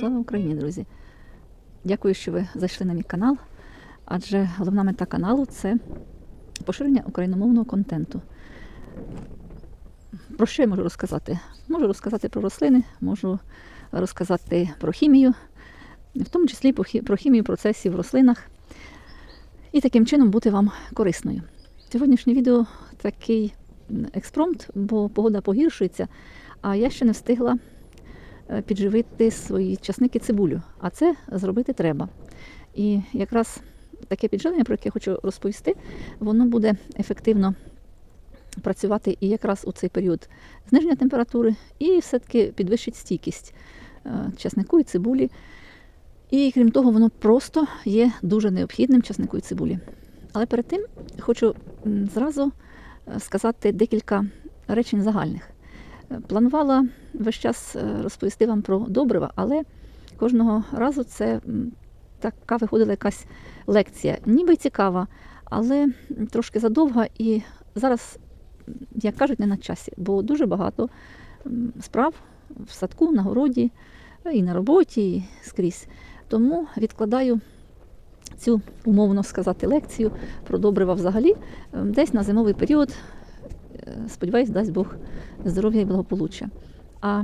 Слава Україні, друзі! Дякую, що ви зайшли на мій канал. Адже головна мета каналу це поширення україномовного контенту. Про що я можу розказати? Можу розказати про рослини, можу розказати про хімію, в тому числі про хімію процесів в рослинах, і таким чином бути вам корисною. Сьогоднішнє відео такий експромт, бо погода погіршується, а я ще не встигла підживити свої часники цибулю. А це зробити треба. І якраз таке підживлення, про яке я хочу розповісти, воно буде ефективно працювати і якраз у цей період зниження температури, і все-таки підвищить стійкість е, часнику і цибулі. І крім того, воно просто є дуже необхідним часнику і цибулі. Але перед тим хочу зразу е, сказати декілька речень загальних. Планувала весь час е, розповісти вам про добрива, але кожного разу це така виходила якась лекція, ніби цікава, але трошки задовга. І зараз, як кажуть, не на часі, бо дуже багато справ в садку, на городі, е, і на роботі, і скрізь. Тому відкладаю цю, умовно сказати, лекцію про добрива взагалі десь на зимовий період. Е, Сподіваюсь, дасть Бог здоров'я і благополуччя. А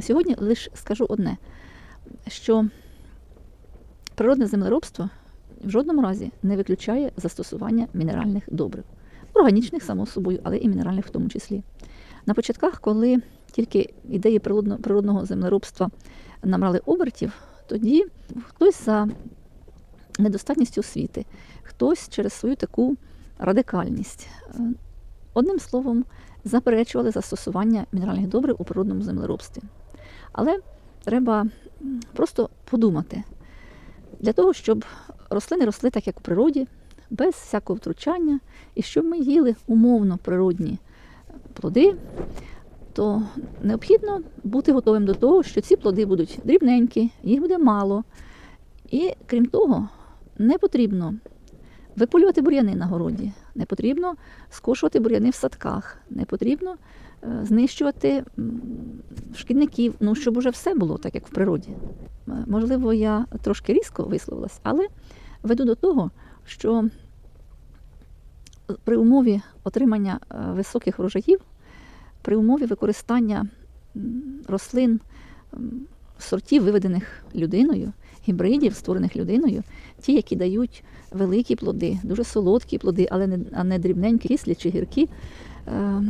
сьогодні лише скажу одне, що природне землеробство в жодному разі не виключає застосування мінеральних добрив. Органічних, само собою, але і мінеральних в тому числі. На початках, коли тільки ідеї природного землеробства набрали обертів, тоді хтось за недостатністю освіти, хтось через свою таку радикальність. Е, Одним словом, заперечували застосування мінеральних добрив у природному землеробстві. Але треба просто подумати для того, щоб рослини росли так, як у природі, без всякого втручання, і щоб ми їли умовно природні плоди, то необхідно бути готовим до того, що ці плоди будуть дрібненькі, їх буде мало. І крім того, не потрібно виполювати бур'яни на городі, не потрібно скошувати бур'яни в садках, не потрібно е, знищувати шкідників, ну щоб уже все було так, як в природі. Е, Можливо, я трошки різко висловилась, але веду до того, що при умові отримання е, високих врожаїв, при умові використання рослин сортів, виведених людиною, гібридів, створених людиною, ті, які дають великі плоди, дуже солодкі плоди, але не, а не дрібненькі, кислі чи гіркі. Е,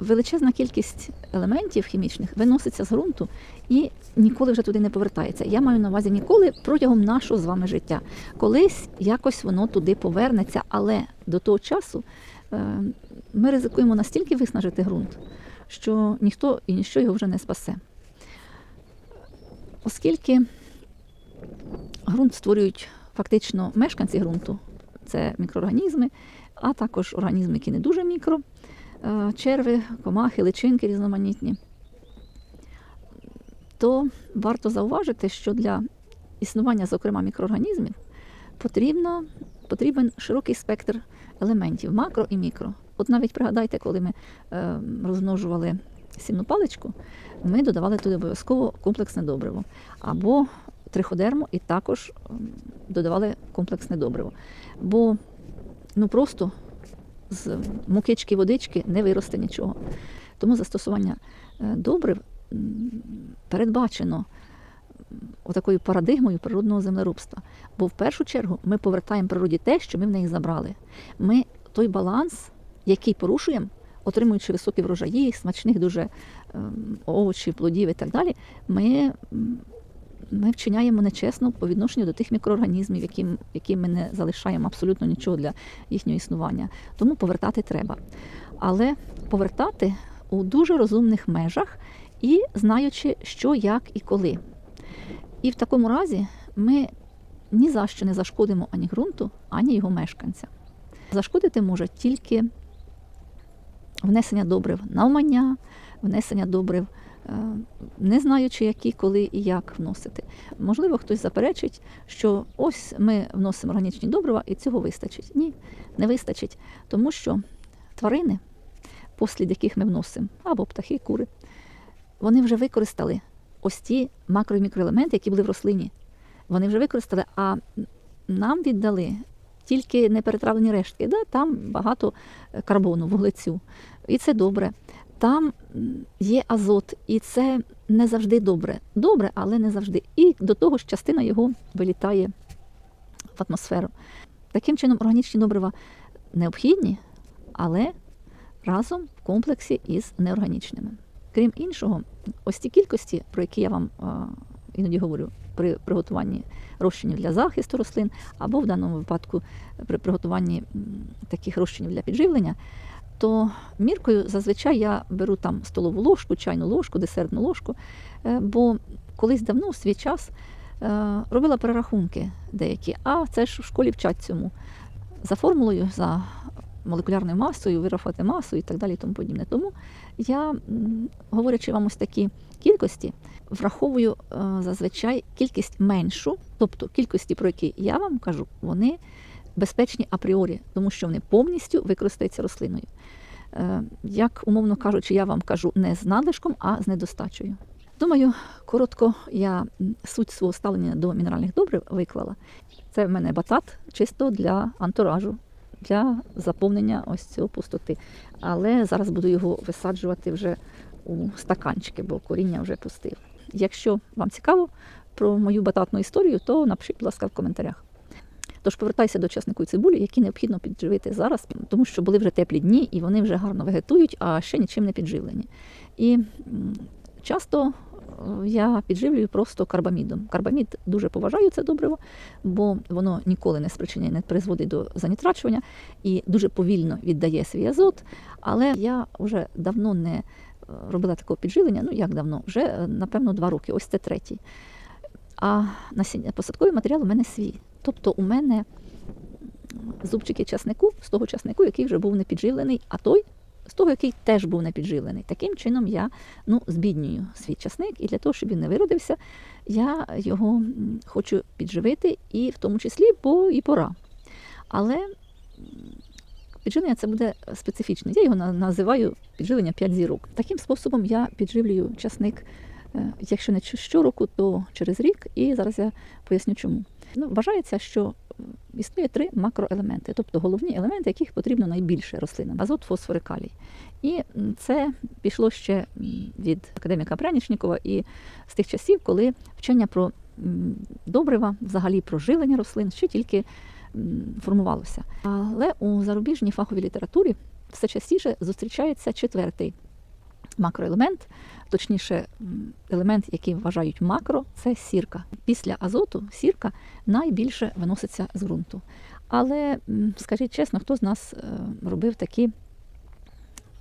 величезна кількість елементів хімічних виноситься з ґрунту і ніколи вже туди не повертається. Я маю на увазі ніколи протягом нашого з вами життя. Колись якось воно туди повернеться, але до того часу е, ми ризикуємо настільки виснажити ґрунт, що ніхто і ніщо його вже не спасе. Оскільки ґрунт створюють фактично мешканці ґрунту, це мікроорганізми, а також організми, які не дуже мікро, е, черви, комахи, личинки різноманітні, то варто зауважити, що для існування, зокрема, мікроорганізмів потрібно, потрібен широкий спектр елементів макро і мікро. От навіть пригадайте, коли ми е, розмножували сімну паличку, ми додавали туди обов'язково комплексне добриво. Або триходерму і також ем, додавали комплексне добриво. Бо ну просто з мукички водички не виросте нічого. Тому застосування е, добрив передбачено м, отакою парадигмою природного землеробства. Бо в першу чергу ми повертаємо природі те, що ми в неї забрали. Ми той баланс, який порушуємо, отримуючи високі врожаї, смачних дуже ем, овочів, плодів і так далі, ми, ми вчиняємо нечесно по відношенню до тих мікроорганізмів, які, які ми не залишаємо абсолютно нічого для їхнього існування. Тому повертати треба. Але повертати у дуже розумних межах і знаючи, що, як і коли. І в такому разі ми ні за що не зашкодимо ані ґрунту, ані його мешканцям. Зашкодити може тільки внесення добрив навмання, внесення добрив, не знаючи, які, коли і як вносити. Можливо, хтось заперечить, що ось ми вносимо органічні добрива і цього вистачить. Ні, не вистачить, тому що тварини, послід яких ми вносимо, або птахи, кури, вони вже використали ось ті макро і мікроелементи, які були в рослині. Вони вже використали, а нам віддали тільки неперетравлені рештки. Да? Там багато е, карбону, вуглецю. І це добре. Там є азот, і це не завжди добре. Добре, але не завжди. І до того ж, частина його вилітає в атмосферу. Таким чином, органічні добрива необхідні, але разом в комплексі із неорганічними. Крім іншого, ось ті кількості, про які я вам а, іноді говорю при приготуванні розчинів для захисту рослин, або в даному випадку при приготуванні таких розчинів для підживлення, то міркою зазвичай я беру там столову ложку, чайну ложку, десертну ложку, е, бо колись давно у свій час е, робила перерахунки деякі, а це ж в школі вчать цьому. За формулою, за молекулярною масою, вирахувати масу і так далі, і тому подібне. Тому я, говорячи вам ось такі кількості, враховую е, зазвичай кількість меншу, тобто кількості, про які я вам кажу, вони безпечні апріорі, тому що вони повністю використаються рослиною. Е, Як умовно кажучи, я вам кажу не з надлишком, а з недостачею. Думаю, коротко я суть свого ставлення до мінеральних добрив виклала. Це в мене батат чисто для антуражу, для заповнення ось цього пустоти. Але зараз буду його висаджувати вже у стаканчики, бо коріння вже пустив. Якщо вам цікаво про мою бататну історію, то напишіть, будь ласка, в коментарях. Тож повертайся до часнику цибулі, які необхідно підживити зараз, тому що були вже теплі дні і вони вже гарно вегетують, а ще нічим не підживлені. І часто я підживлюю просто карбамідом. Карбамід дуже поважаю це добриво, бо воно ніколи не спричиняє, не призводить до занітрачування і дуже повільно віддає свій азот. Але я вже давно не е, робила такого підживлення. Ну як давно? Вже е, напевно два роки. Ось це третій. А насіння посадковий матеріал у мене свій. Тобто у мене зубчики часнику з того часнику, який вже був не підживлений, а той з того, який теж був не підживлений. Таким чином я ну, збіднюю свій часник, і для того, щоб він не виродився, я його хочу підживити, і в тому числі, бо і пора. Але підживлення це буде специфічне. Я його називаю підживлення 5 зірок. Таким способом я підживлюю часник, е, якщо не щороку, то через рік, і зараз я поясню чому. Ну, вважається, що існує три макроелементи, тобто головні елементи, яких потрібно найбільше рослинам: азот, фосфор і калій. І це пішло ще від академіка Прянічнікова і з тих часів, коли вчення про добрива, взагалі про живлення рослин ще тільки формувалося. Але у зарубіжній фаховій літературі все частіше зустрічається четвертий макроелемент, точніше, елемент, який вважають макро, це сірка. Після азоту сірка найбільше виноситься з ґрунту. Але скажіть чесно, хто з нас е, робив такі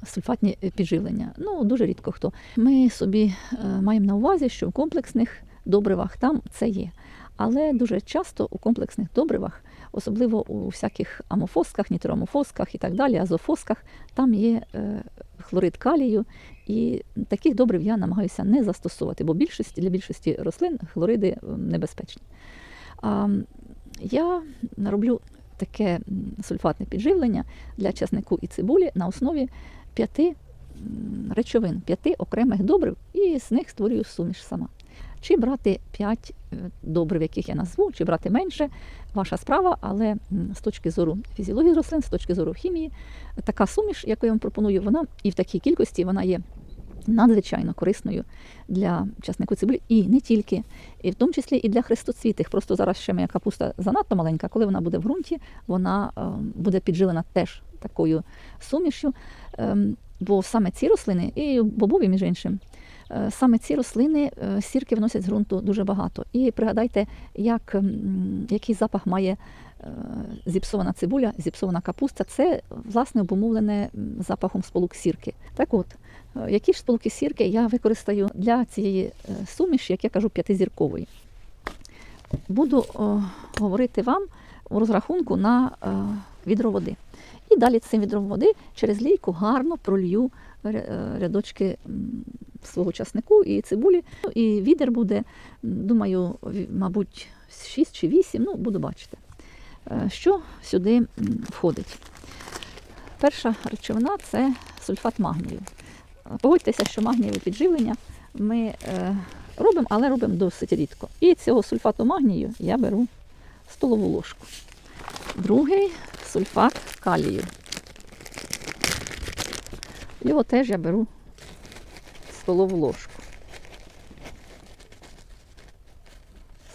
сульфатні підживлення? Ну, дуже рідко хто. Ми собі е, маємо на увазі, що в комплексних добривах там це є. Але дуже часто у комплексних добривах, особливо у всяких амофосках, нітроамофосках і так далі, азофосках, там є е, хлорид калію, і таких добрив я намагаюся не застосовувати, бо більшості, для більшості рослин хлориди небезпечні. А, я роблю таке сульфатне підживлення для часнику і цибулі на основі п'яти речовин, п'яти окремих добрив, і з них створюю суміш сама. Чи брати 5 добрив, яких я назву, чи брати менше, ваша справа, але з точки зору фізіології рослин, з точки зору хімії, така суміш, яку я вам пропоную, вона і в такій кількості вона є надзвичайно корисною для часнику цибулі, і не тільки, і в тому числі і для хрестоцвітих. Просто зараз ще моя капуста занадто маленька, коли вона буде в ґрунті, вона е, буде піджилена теж такою сумішю. Ем, бо саме ці рослини, і бобові, між іншим, е, саме ці рослини е, сірки вносять з ґрунту дуже багато. І пригадайте, як, який запах має е, зіпсована цибуля, зіпсована капуста. Це власне обумовлене запахом сполук сірки. Так от, е, які ж сполуки сірки я використаю для цієї е, суміші, як я кажу, п'ятизіркової. Буду о, говорити вам у розрахунку на е, відро води. І далі цим відром води через лійку гарно пролью е, рядочки свого часнику і цибулі. І відер буде, думаю, мабуть, 6 чи 8, ну, буду бачити. Е, Що сюди входить? Перша речовина це сульфат магнію. Е, Погодьтеся, що магнієве підживлення ми е, робимо, але робимо досить рідко. І цього сульфату магнію я беру столову ложку. Другий сульфат калію. Його теж я беру столову ложку.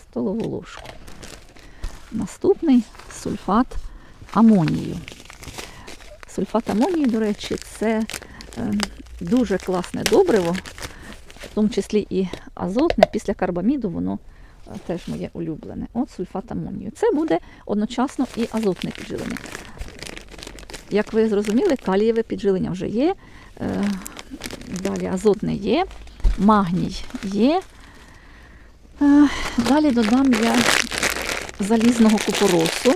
Столову ложку. Наступний сульфат амонію. Сульфат амонію, до речі, це е, дуже класне добриво, в тому числі і азотне. Після карбаміду воно е, теж моє улюблене. От сульфат амонію. Це буде одночасно і азотне підживлення. Як ви зрозуміли, калієве підживлення вже є. Е, Далі азотне є, магній є. Е, Далі додам я залізного купоросу,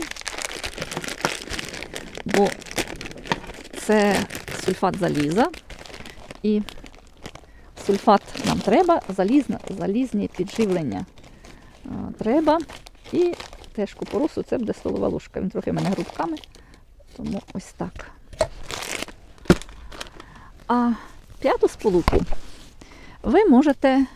бо це сульфат заліза. І сульфат нам треба, залізна, залізні підживлення е, треба. І теж купоросу це буде столова ложка. Він трохи мене грудками, тому ось так. А п'яту сполуку ви можете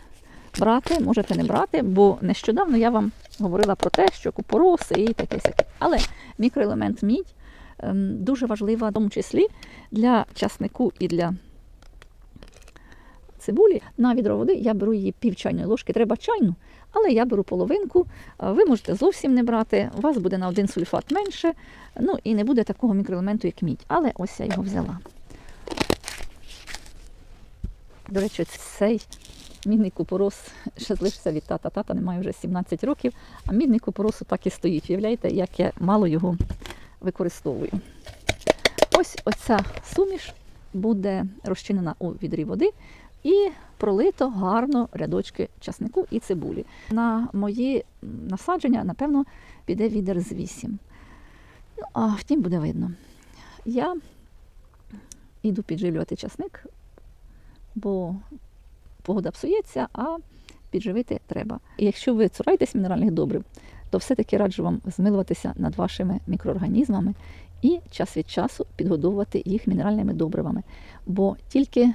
брати, можете не брати, бо нещодавно я вам говорила про те, що купороси і таке сяке. Але мікроелемент мідь ем, дуже важлива, в тому числі для часнику і для цибулі. На відро води я беру її пів чайної ложки, треба чайну, але я беру половинку. Ви можете зовсім не брати, у вас буде на один сульфат менше, ну і не буде такого мікроелементу, як мідь. Але ось я його взяла. До речі, цей мідний купорос ще залишився від тата. Тата немає вже 17 років, а мідний купорос так і стоїть. Уявляєте, як я мало його використовую. Ось оця суміш буде розчинена у відрі води і пролито гарно рядочки часнику і цибулі. На мої насадження, напевно, піде відер з 8. Ну, а втім буде видно. Я йду підживлювати часник, бо погода псується, а підживити треба. І якщо ви цураєтесь мінеральних добрив, то все-таки раджу вам змилуватися над вашими мікроорганізмами і час від часу підгодовувати їх мінеральними добривами. Бо тільки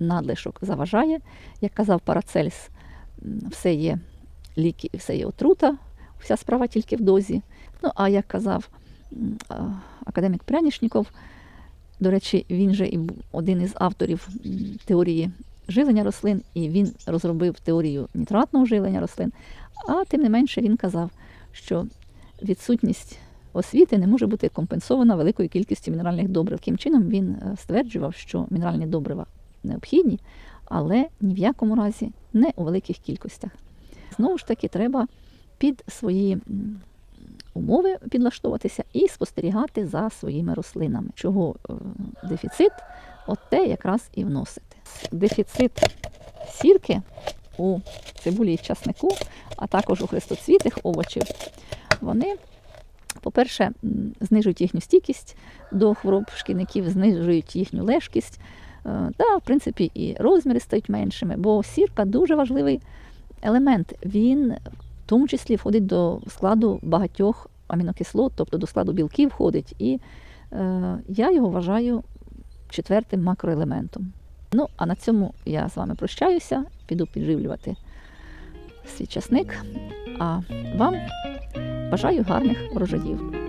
надлишок заважає, як казав Парацельс, все є ліки, і все є отрута, вся справа тільки в дозі. Ну, а як казав академік Прянішніков, до речі, він же і один із авторів теорії жилення рослин, і він розробив теорію нітратного жилення рослин. А тим не менше він казав, що відсутність освіти не може бути компенсована великою кількістю мінеральних добрив. Таким чином він е, стверджував, що мінеральні добрива необхідні, але ні в якому разі не у великих кількостях. Знову ж таки, треба під свої умови підлаштовуватися і спостерігати за своїми рослинами. Чого е, дефіцит, от те якраз і вносити. Дефіцит сірки у цибулі і часнику, а також у хрестоцвітих овочів, вони, по-перше, знижують їхню стійкість до хвороб шкідників, знижують їхню лежкість. Е, Та, в принципі, і розміри стають меншими, бо сірка дуже важливий елемент. Він в тому числі входить до складу багатьох амінокислот, тобто до складу білків входить. І е, я його вважаю четвертим макроелементом. Ну, а на цьому я з вами прощаюся, піду підживлювати свій часник. А вам бажаю гарних врожаїв.